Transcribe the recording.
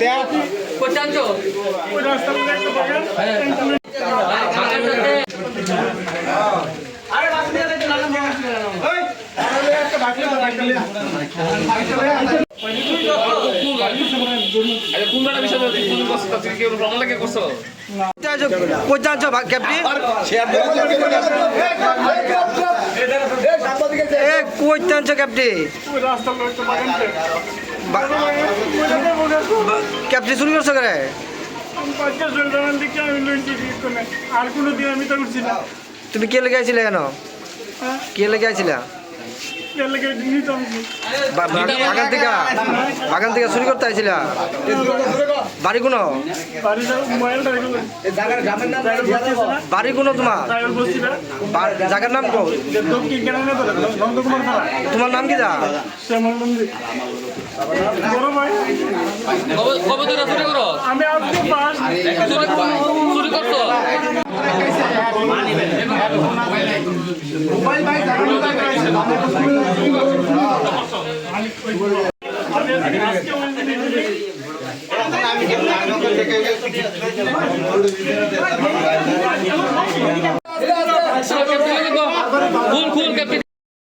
ওই মধ্যে একটা বাগান আরে ওই একটা ওই বাগান- ক্যাপ্টি চুরি করছ করে। আর কোনো দিন আমি তো উঠছি না। তুমি কে লেগে আইছিলে কেন? হ্যাঁ? কে লেগে আইছিলা? বাগান থেকে বাগান থেকে চুরি করতে আইছিলা? বাড়ি কোনো? বাড়ি কোনো তোমার? জায়গার নাম কো। তোমার নাম কি দা? কবে তোরা চুরি করো আমি চুরি দিকে খুল খুল ক্যাপ্টেন